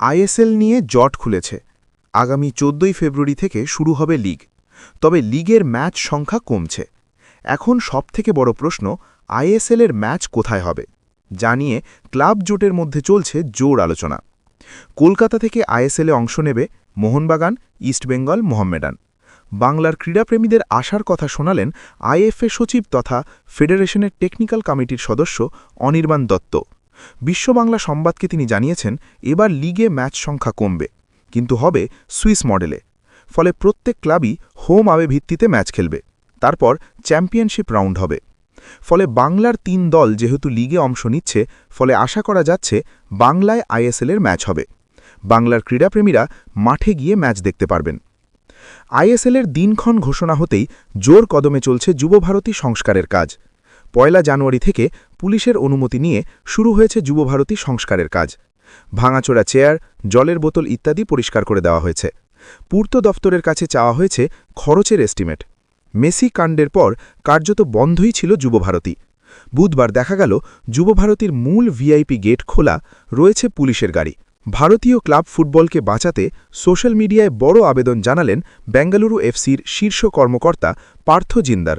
ISL নিয়ে জট খুলেছে। আগামী চোদ্দই ফেব্রুয়ারি থেকে শুরু হবে লিগ। তবে লিগের ম্যাচ সংখ্যা কমছে। এখন সবথেকে বড় প্রশ্ন আইএসএলের ম্যাচ কোথায় হবে? জানিয়ে ক্লাব জোটের মধ্যে চলছে জোর আলোচনা। কলকাতা থেকে আইএসএলে অংশ নেবে মোহনবাগান ইস্টবেঙ্গল মোহাম্মেডান। বাংলার ক্রীড়াপ্রেমীদের আশার কথা শোনালেন আইএফএ সচিব তথা ফেডারেশনের টেকনিক্যাল কমিটির সদস্য অনির্বাণ দত্ত। বিশ্ব বাংলা সংবাদকে তিনি জানিয়েছেন, এবার লিগে ম্যাচ সংখ্যা কমবে, কিন্তু হবে সুইস মডেলে। ফলে প্রত্যেক ক্লাবই হোম আবে ভিত্তিতে ম্যাচ খেলবে। তারপর চ্যাম্পিয়নশিপ রাউন্ড হবে। ফলে বাংলার তিন দল যেহেতু লিগে অংশ নিচ্ছে, ফলে আশা করা যাচ্ছে বাংলায় আইএসএলের ম্যাচ হবে। বাংলার ক্রীড়াপ্রেমীরা মাঠে গিয়ে ম্যাচ দেখতে পারবেন। আইএসএলের দিনক্ষণ ঘোষণা হতেই জোর কদমে চলছে যুবভারতী সংস্কারের কাজ। পয়লা জানুয়ারি থেকে পুলিশের অনুমতি নিয়ে শুরু হয়েছে যুবভারতী সংস্কারের কাজ। ভাঙাচোরা চেয়ার, জলের বোতল ইত্যাদি পরিষ্কার করে দেওয়া হয়েছে। পূর্ত দফতরের কাছে চাওয়া হয়েছে খরচের এস্টিমেট। মেসি কাণ্ডের পর কার্যত বন্ধই ছিল যুবভারতী। বুধবার দেখা গেল, যুবভারতীর মূল ভিআইপি গেট খোলা, রয়েছে পুলিশের গাড়ি। ভারতীয় ক্লাব ফুটবলকে বাঁচাতে সোশ্যাল মিডিয়ায় বড় আবেদন জানালেন বেঙ্গালুরু এফসির শীর্ষ কর্মকর্তা পার্থ জিন্দার।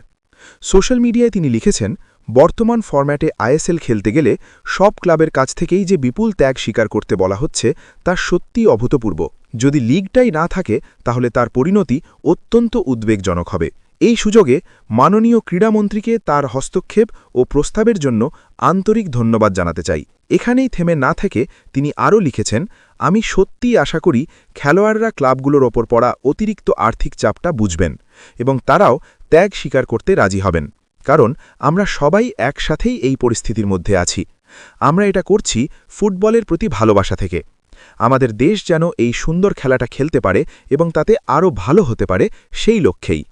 সোশ্যাল মিডিয়ায় তিনি লিখেছেন, বর্তমান ফরম্যাটে আইএসএল খেলতে গেলে সব ক্লাবের কাছ থেকেই যে বিপুল ত্যাগ স্বীকার করতে বলা হচ্ছে, তা সত্যি অভূতপূর্ব। যদি লিগটাই না থাকে, তাহলে তার পরিণতি অত্যন্ত উদ্বেগজনক হবে। এই সুযোগে মাননীয় ক্রীড়ামন্ত্রীকে তার হস্তক্ষেপ ও প্রস্তাবের জন্য আন্তরিক ধন্যবাদ জানাতে চাই। এখানেই থেমে না থেকে তিনি আরও লিখেছেন, আমি সত্যিই আশা করি খেলোয়াড়রা ক্লাবগুলোর ওপর পড়া অতিরিক্ত আর্থিক চাপটা বুঝবেন এবং তারাও ত্যাগ স্বীকার করতে রাজি হবেন। কারণ আমরা সবাই একসাথেই এই পরিস্থিতির মধ্যে আছি। আমরা এটা করছি ফুটবলের প্রতি ভালোবাসা থেকে। আমাদের দেশ যেন এই সুন্দর খেলাটা খেলতে পারে এবং তাতে আরও ভালো হতে পারে সেই লক্ষ্যেই।